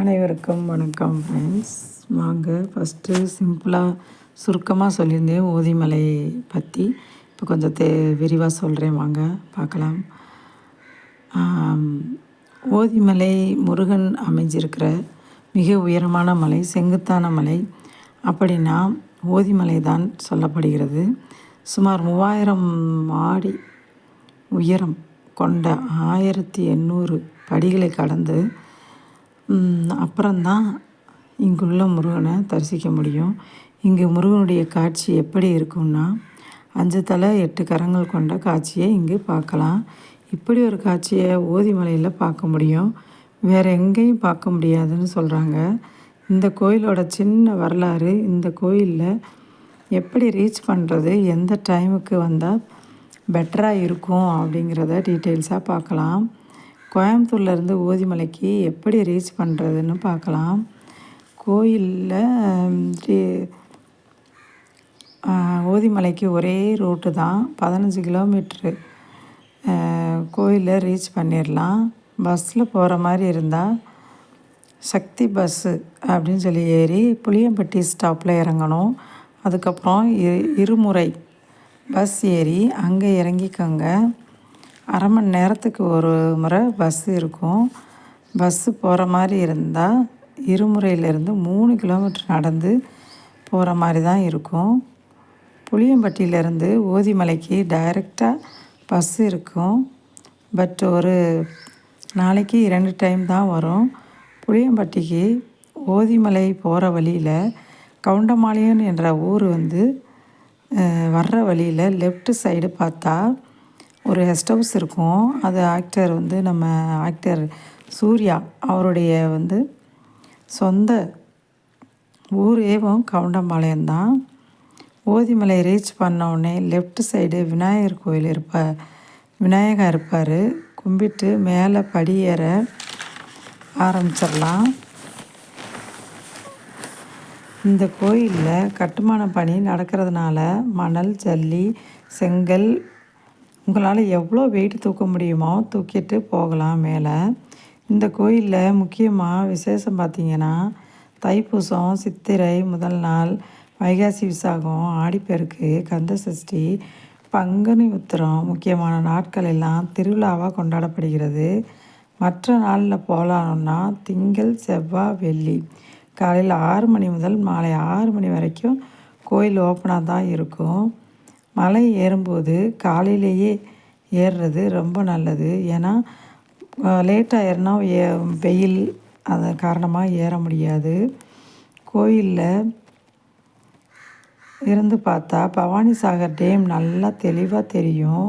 அனைவருக்கும் வணக்கம் ஃப்ரெண்ட்ஸ் வாங்க ஃபஸ்ட்டு சிம்பிளாக சுருக்கமாக சொல்லியிருந்தேன் ஓதிமலை பற்றி இப்போ கொஞ்சம் தே விரிவாக சொல்கிறேன் வாங்க பார்க்கலாம். ஓதிமலை முருகன் அமைஞ்சிருக்கிற மிக உயரமான மலை செங்குத்தான மலை. அப்படின்னா ஓதிமலை தான் சொல்லப்படுகிறது. சுமார் மூவாயிரம் மாடி உயரம் கொண்ட ஆயிரத்தி எண்ணூறு படிகளை கடந்து ம், அப்புறம்தான் இங்குள்ள முருகனை தரிசிக்க முடியும். இங்கு முருகனுடைய காட்சி எப்படி இருக்கும்னா அஞ்சு தலை எட்டு கரங்கள் கொண்ட காட்சியை இங்கு பார்க்கலாம். இப்படி ஒரு காட்சியை ஓதிமலையில் பார்க்க முடியும். வேறு எங்கேயும் பார்க்க முடியாதுன்னு சொல்கிறாங்க இந்த கோயிலோட சின்ன வரலாறு இந்த கோயிலில் எப்படி ரீச் பண்ணுறது எந்த டைமுக்கு வந்தால் பெட்டராக இருக்கும் அப்படிங்கிறத டீட்டெயில்ஸாக பார்க்கலாம். கோயம்புத்தூர்லேருந்து ஓதிமலைக்கு எப்படி ரீச் பண்ணுறதுன்னு பார்க்கலாம். கோயிலில் ஓதிமலைக்கு ஒரே ரூட்டு தான். பதினஞ்சு கிலோமீட்ரு கோயிலில் ரீச் பண்ணிடலாம் பஸ்ஸில் போகிற மாதிரி இருந்தால் சக்தி பஸ்ஸு அப்படின்னு சொல்லி ஏறி புளியம்பட்டி ஸ்டாப்பில் இறங்கணும். அதுக்கப்புறம் இரு இருமுறை பஸ் ஏறி அங்கே இறங்கிக்கோங்க. அரை மணி நேரத்துக்கு ஒரு முறை பஸ்ஸு இருக்கும். பஸ்ஸு போகிற மாதிரி இருந்தால் இருமுறையிலேருந்து மூணு கிலோமீட்டர் நடந்து போகிற மாதிரி தான் இருக்கும். புளியம்பட்டியிலேருந்து ஓதிமலைக்கு டைரெக்டாக பஸ் இருக்கும். பட் ஒரு நாளைக்கு இரண்டு டைம் தான் வரும். புளியம்பட்டிக்கு ஓதிமலை போகிற வழியில் கவுண்டமாளியன் என்ற ஊர் வந்து வர்ற வழியில் லெஃப்ட் சைடு பார்த்தா ஒரு கெஸ்ட் ஹவுஸ் இருக்கும். அது ஆக்டர் வந்து நம்ம ஆக்டர் சூர்யா அவருடைய வந்து சொந்த ஊரேவும் கவுண்டம்பாளையம் தான். ஓதிமலை ரீச் பண்ணவுடனே லெஃப்ட் சைடு விநாயகர் கோயில் இருப்ப விநாயகர் இருப்பார். கும்பிட்டு மேலே படியேற ஆரம்பிச்சிடலாம். இந்த கோயிலில் கட்டுமான பணி நடக்கிறதுனால மணல் ஜல்லி செங்கல் உங்களால் எவ்வளோ வெயிட் தூக்க முடியுமோ தூக்கிட்டு போகலாம் மேலே. இந்த கோயிலில் முக்கியமாக விசேஷம் பார்த்திங்கன்னா தைப்பூசம் சித்திரை முதல் நாள் வைகாசி விசாகம் ஆடிப்பெருக்கு கந்த சஷ்டி பங்குனி உத்திரம் முக்கியமான நாட்கள் எல்லாம் திருவிழாவாக கொண்டாடப்படுகிறது. மற்ற நாளில் போகலான்னா திங்கள் செவ்வாய் வெள்ளி. காலையில் ஆறு மணி முதல் மாலை ஆறு மணி வரைக்கும் கோயில் ஓப்பனாக தான் இருக்கும். மலை ஏறும்போது காலையிலேயே ஏறுறது ரொம்ப நல்லது. ஏன்னா லேட்டாக ஏறினா ஏ வெயில் அதன் காரணமாக ஏற முடியாது. கோயிலில் இருந்து பார்த்தா பவானி சாகர் டேம் நல்லா தெளிவாக தெரியும்.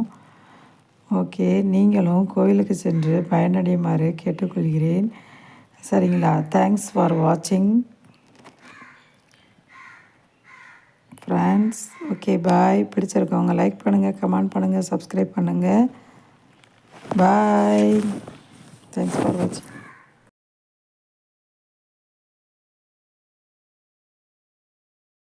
ஓகே நீங்களும் கோயிலுக்கு சென்று பயனடையுமாறு கேட்டுக்கொள்கிறேன். சரிங்களா? தேங்க்ஸ் ஃபார் வாட்சிங். ஃப்ரெண்ட்ஸ் ஓகே பாய் பிடிச்சிருக்கவங்க லைக் பண்ணுங்கள் கமெண்ட் பண்ணுங்கள் சப்ஸ்கிரைப் பண்ணுங்கள் பாய் தேங்க்ஸ் ஃபார் வாட்சிங்